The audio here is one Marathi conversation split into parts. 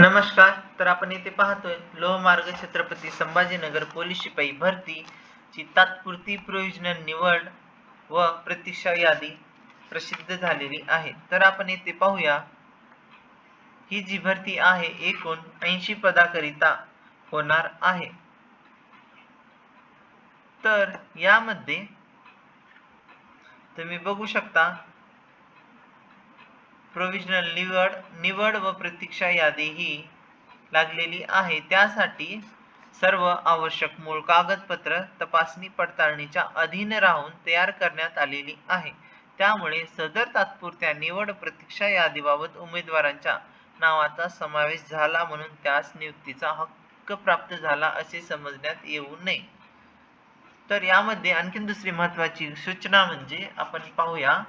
नमस्कार तर आपण येथे पाहतोय लोहमार्ग छत्रपती संभाजीनगर पोलीस शिपाई भरती ची तात्पुरती प्रयोजन निवड व प्रतीक्षा यादी प्रसिद्ध झालेली आहे. तर आपण येथे पाहूया ही जी भरती आहे एकूण ऐंशी पदाकरिता होणार आहे. तर यामध्ये तुम्ही बघू शकता प्रोविजनल निवड निवड व प्रतीक्षा यादी ही लागलेली आहे. त्यासाठी सर्व आवश्यक मूळ कागदपत्र तपासणी पडताळणीच्या अधीन राहून तयार करण्यात आलेली आहे. त्यामुळे सदर तात्पुरत्या निवड प्रतीक्षा यादीबाबत उमेदवारांच्या नावाचा समावेश झाला म्हणून त्यास नियुक्तीचा हक्क प्राप्त झाला असे समजण्यात येऊ नये. तर यामध्ये आणखीन दुसरी महत्वाची सूचना म्हणजे आपण पाहूया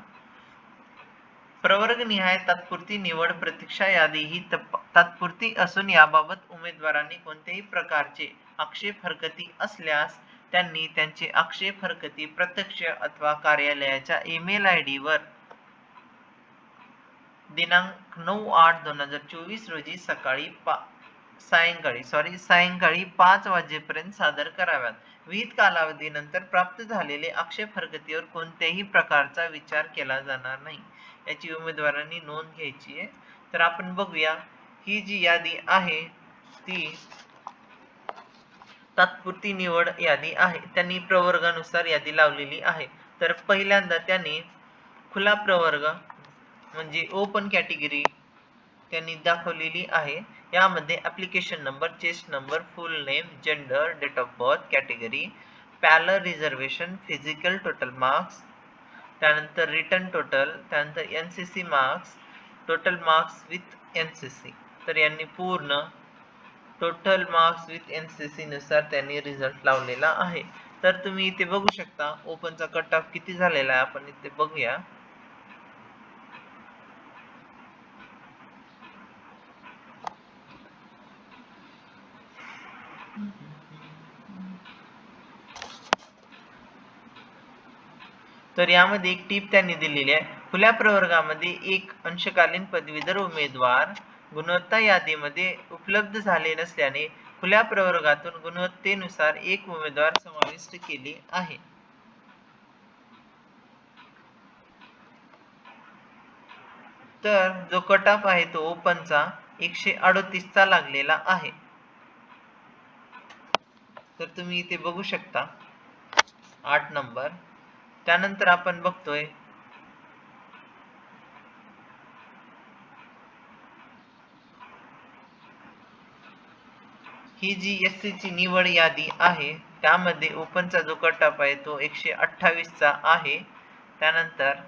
प्रवर्गनिहाय तात्पुरती निवड प्रतीक्षा यादी ही तात्पुरती असून याबाबत उमेदवारांनी कोणत्याही प्रकारचे आक्षेप हरकती असल्यास त्यांनी त्यांचे आक्षेप हरकती प्रत्यक्ष अथवा कार्यालयाच्या ईमेल आय डी वर दिनांक नऊ आठ दोन हजार चोवीस रोजी सकाळी पा सायंकाळी सॉरी सायंकाळी पाच वाजेपर्यंत सादर कराव्यात. विहित कालावधीनंतर प्राप्त झालेले आक्षेप हरकतीवर कोणत्याही प्रकारचा विचार केला जाणार नाही. याची उमेदवारांनी नोंद घ्यायची आहे. तर आपण बघूया ही जी यादी आहे ती तात्पुरती निवड यादी आहे. त्यांनी प्रवर्गानुसार यादी लावलेली आहे. तर पहिल्यांदा त्यांनी खुला प्रवर्ग म्हणजे ओपन कॅटेगरी त्यांनी दाखवलेली आहे. यामध्ये application number chest number full name gender date of birth category parallel reservation physical total marks त्यानंतर रिटर्न टोटल त्यानंतर N C C marks total marks with N C C तर यांनी पूर्ण total marks with N C C नुसार त्यांनी रिझल्ट लावलेला आहे. तर तुम्ही इथे बघू शकता ओपनचा कट ऑफ किती झालेला आहे आपण इथे बघूया. तर यामध्ये एक टीप त्यांनी दिलेली आहे. खुल्या प्रवर्गामध्ये एक अंशकालीन पदवीधर उमेदवार गुणवत्ता यादीमध्ये उपलब्ध झाले नसल्याने खुल्या प्रवर्गातून गुणवत्तेनुसार एक उमेदवार समाविष्ट केले आहे. तर जो कट ऑफ आहे तो ओपनचा एकशे अडतीसचा लागलेला आहे. तर तुम्ही इथे बघू शकता. आठ नंबर. त्यानंतर आपण बघतोय. ही जी एस सी ची निवड यादी आहे त्यामध्ये ओपनचा जो कट आहे तो एकशे अठ्ठावीसचा आहे. त्यानंतर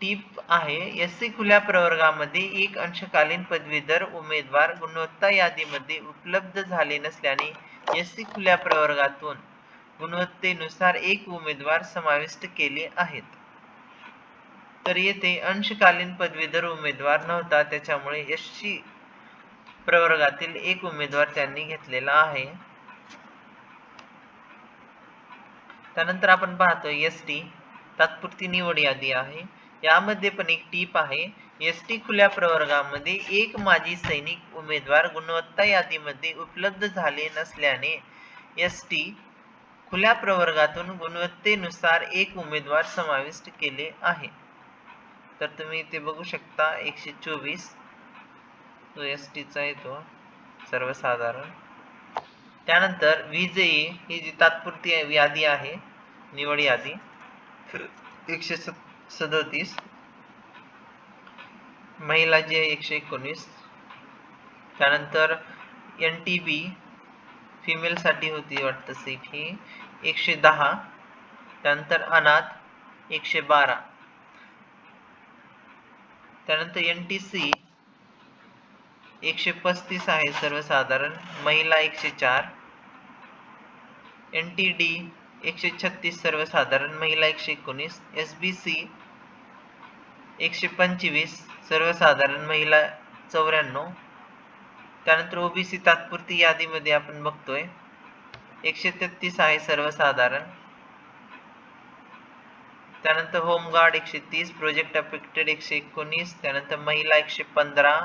टीप आहे एस सी खुल्या प्रवर्गामध्ये एक अंशकालीन पदवीधर उमेदवार गुणवत्ता यादीमध्ये उपलब्ध झाले नसल्याने एस सी खुल्या प्रवर्गातून गुणवत्तेनुसार एक उमेदवार समाविष्ट केले आहेत. तर येथे अंशकालीन पदवीधर उमेदवार नव्हता त्याच्यामुळे एस सी प्रवर्गातील एक उमेदवार त्यांनी घेतलेला आहे. त्यानंतर आपण पाहतोय एस टी तात्पुरती निवड यादी आहे. यामध्ये पण एक टीप आहे. एस टी खुल्या प्रवर्गामध्ये एक माजी सैनिक उमेदवार गुणवत्ता यादीमध्ये उपलब्ध झाले नसल्याने एस टी खुल्या प्रवर्गातून गुणवत्तेनुसार एक उमेदवार समाविष्ट केले आहे. तर तुम्ही इथे बघू शकता एकशे चोवीस तो एस टीचा येतो सर्वसाधारण. त्यानंतर विजयी ही जी तात्पुरती यादी आहे निवड यादी एकशे सत्तर सदोतीस. महिला जी आहे एकशे एकोणीस. त्यानंतर एन टी बी फिमेलसाठी होती वाटतं सीट ही. एकशे दहा. त्यानंतर अनाथ एकशे बारा. त्यानंतर एन टी सी एकशे पस्तीस आहे सर्वसाधारण. महिला एकशे चार. एन टी डी एकशे छत्तीस सर्वसाधारण महिला एकशे एकोणीस एस बी सी एकशे पंचवीस सर्वसाधारण महिला चौऱ्याण्णव. त्यानंतर ओबीसी तात्पुरती यादीमध्ये आपण बघतोय एकशे तेहतीस आहे सर्वसाधारण. त्यानंतर होमगार्ड एकशे तीस प्रोजेक्ट अफेक्टेड एकशे एकोणीस त्यानंतर महिला एकशे पंधरा.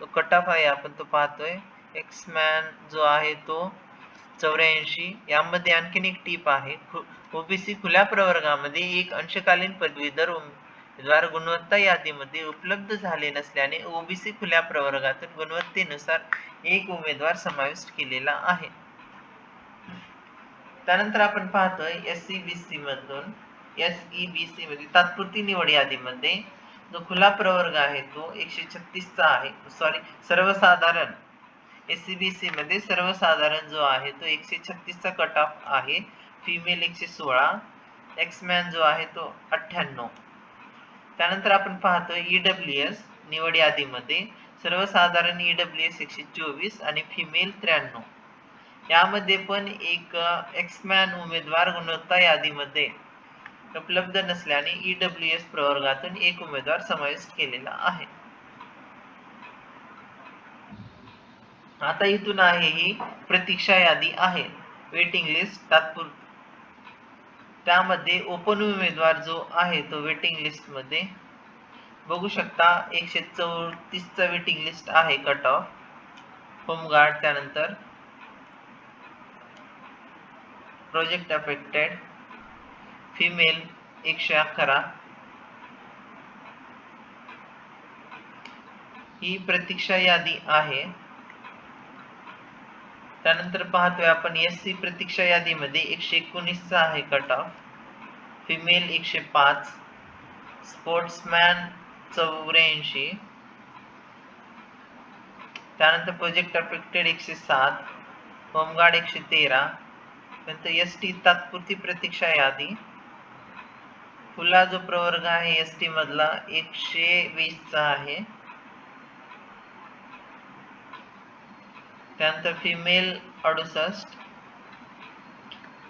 तो कट ऑफ आहे आपण तो पाहतोय. एक्समॅन जो आहे तो चौऱ्याऐंशी यामध्ये आणखीन एक टीप आहे. ओबीसी खुल्या प्रवर्गामध्ये एक अंशकालीन पदवीधर उमेदवार गुणवत्ता यादीमध्ये उपलब्ध झाले नसल्याने ओबीसी खुल्या प्रवर्गातून गुणवत्तेनुसार एक उमेदवार समाविष्ट केलेला आहे. त्यानंतर आपण पाहतोय एस सी बी सी मधून एस ई बी सी मध्ये तात्पुरती निवड यादीमध्ये जो खुला प्रवर्ग आहे तो एकशे छत्तीसचा आहे. सॉरी सर्वसाधारण एससीबीसी सी बी मध्ये सर्वसाधारण जो आहे तो एकशे छत्तीसचा कट ऑफ आहे. फिमेल एकशे सोळा. एक्समॅन जो आहे तो अठ्ठ्याण्णव. त्यानंतर आपण पाहतो ईडब्ल्यू एस निवड यादीमध्ये. सर्वसाधारण ईडब्ल्यू एस एकशे चोवीस आणि फिमेल त्र्याण्णव. यामध्ये पण एक एक्समॅन उमेदवार गुणवत्ता यादीमध्ये उपलब्ध नसल्याने ईडब्ल्यू एस प्रवर्गातून एक उमेदवार समाविष्ट केलेला आहे. आता इथून आहे ही प्रतीक्षा यादी आहे. वेटिंग लिस्ट तात्पुर. त्यामध्ये ओपन उमेदवार जो आहे तो वेटिंग लिस्टमध्ये बघू शकता एकशे चौतीसचा वेटिंग लिस्ट आहे कट ऑफ होमगार्ड त्यानंतर. प्रोजेक्ट अफेक्टेड फिमेल एकशे अकरा. ही प्रतीक्षा यादी आहे. त्यानंतर पाहतोय आपण एस सी प्रतीक्षा यादीमध्ये एकशे एकोणीसचा आहे कट ऑफ फिमेल एकशे पाच. स्पोर्ट्समॅन चौऱ्याऐंशी. त्यानंतर प्रोजेक्ट अफेक्टेड एकशे सात. होमगार्ड एकशे तेरा. नंतर एस टी तात्पुरती प्रतीक्षा यादी. खुला जो प्रवर्ग आहे एस टी मधला एकशे वीसचा आहे. त्यानंतर फिमेल अडुसष्ट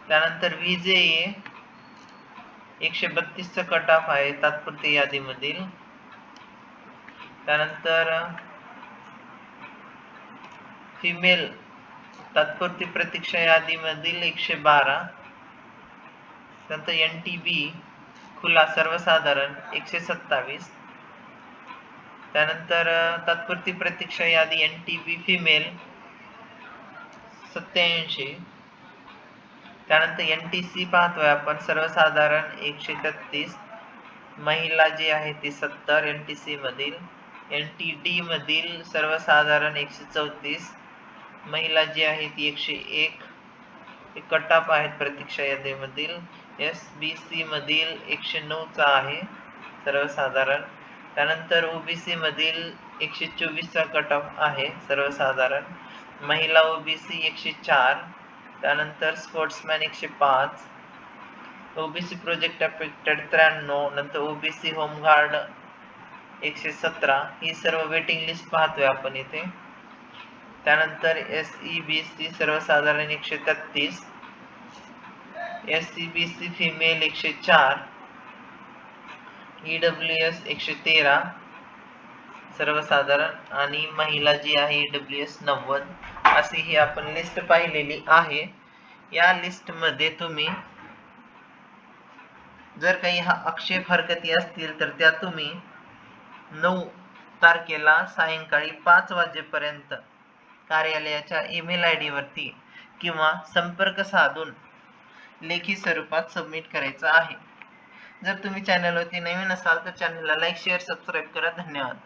त्यानंतर विजे एकशे बत्तीसचा कट ऑफ आहे तात्पुरती यादीमधील. त्यानंतर फिमेल तात्पुरती प्रतीक्षा यादीमधील एकशे बारा. त्यानंतर एन टी बी खुला सर्वसाधारण एकशे सत्तावीस. त्यानंतर तात्पुरती प्रतीक्षा यादी एन टी बी फिमेल सत्याऐंशी. त्यानंतर एन टी सी पाहतोय आपण सर्वसाधारण एकशे तेहतीस महिला जी आहे ती सत्तर एन टी सी मधील एन टी डी मधील सर्वसाधारण एकशे चौतीस. महिला जी आहे ती एकशे एक. कट ऑफ आहेत प्रतीक्षा यादीमधील. एस बी सी मधील एकशे नऊचा आहे सर्वसाधारण. त्यानंतर ओबीसी मधील एकशे चोवीसचा कट ऑफ आहे सर्वसाधारण. महिला ओबीसी एकशे चार त्यानंतर स्पोर्ट्समॅन एकशे पाच ओबीसी प्रोजेक्ट अफेक्टेड त्र्याण्णव नंतर ओबीसी होमगार्ड एकशे सतरा ही सर्व वेटिंग लिस्ट पाहतोय आपण इथे. त्यानंतर एस ई बी सी सर्वसाधारण एकशे तेहतीस S C B C female एकशे चार ई डब्ल्यू एस एकशे तेरा सर्वसाधारण आणि महिला जी आहे डब्ल्यू एस नव्वद. अशी ही आपण लिस्ट पाहिलेली आहे. या लिस्टमध्ये तुम्ही जर काही हा आक्षेप हरकती असतील तर त्या तुम्ही नऊ तारखेला सायंकाळी पाच वाजेपर्यंत कार्यालयाच्या ईमेल आय डीवरती किंवा संपर्क साधून लेखी स्वरूपात सबमिट करायचं आहे. जर तुम्ही चॅनलवरती नवीन असाल तर चॅनलला लाईक शेअर सबस्क्राईब करा. धन्यवाद.